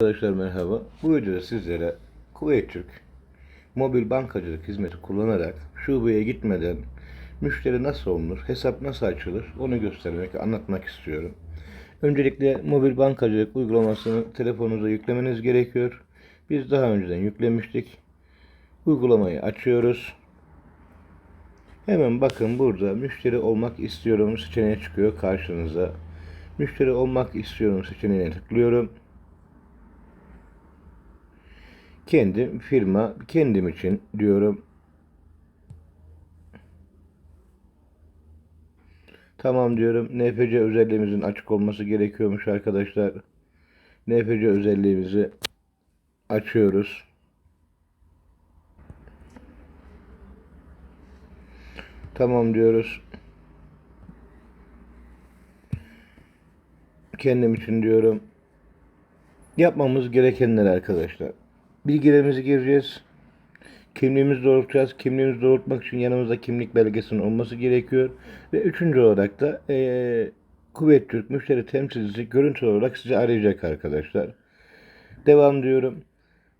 Arkadaşlar merhaba. Bu videoda sizlere Kuveyt Türk mobil bankacılık hizmeti kullanarak şubeye gitmeden müşteri nasıl olunur, hesap nasıl açılır onu göstermek, anlatmak istiyorum. Öncelikle mobil bankacılık uygulamasını telefonunuza yüklemeniz gerekiyor. Biz daha önceden yüklemiştik. Uygulamayı açıyoruz. Hemen bakın burada müşteri olmak istiyorum seçeneği çıkıyor karşınıza. Müşteri olmak istiyorum seçeneğine tıklıyorum. Kendim firma kendim için diyorum. Tamam diyorum. NFC özelliğimizin açık olması gerekiyormuş arkadaşlar. NFC özelliğimizi açıyoruz. Tamam diyoruz. Kendim için diyorum. Yapmamız gerekenler arkadaşlar. Bilgilerimizi gireceğiz. Kimliğimizi doğrultacağız. Kimliğimizi doğrultmak için yanımızda kimlik belgesinin olması gerekiyor. Ve üçüncü olarak da eee Kuvvet Türk müşteri temsilcisi görüntü olarak sizi arayacak arkadaşlar. Devam diyorum.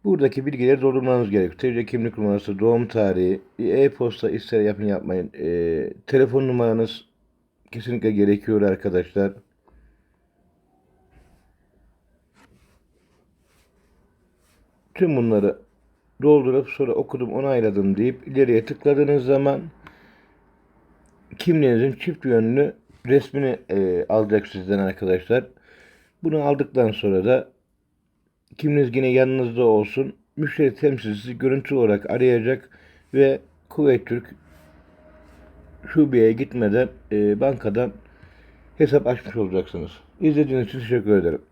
Buradaki bilgileri doldurmanız gerekiyor. TC kimlik numarası, doğum tarihi, e-posta ister yapın yapmayın. Eee, telefon numaranız kesinlikle gerekiyor arkadaşlar. Tüm bunları doldurup sonra okudum onayladım deyip ileriye tıkladığınız zaman kimliğinizin çift yönlü resmini e, alacak sizden arkadaşlar. Bunu aldıktan sonra da kimliğiniz yine yanınızda olsun. Müşteri temsilcisi görüntü olarak arayacak ve Kuveyt Türk şubeye gitmeden e, bankadan hesap açmış olacaksınız. İzlediğiniz için teşekkür ederim.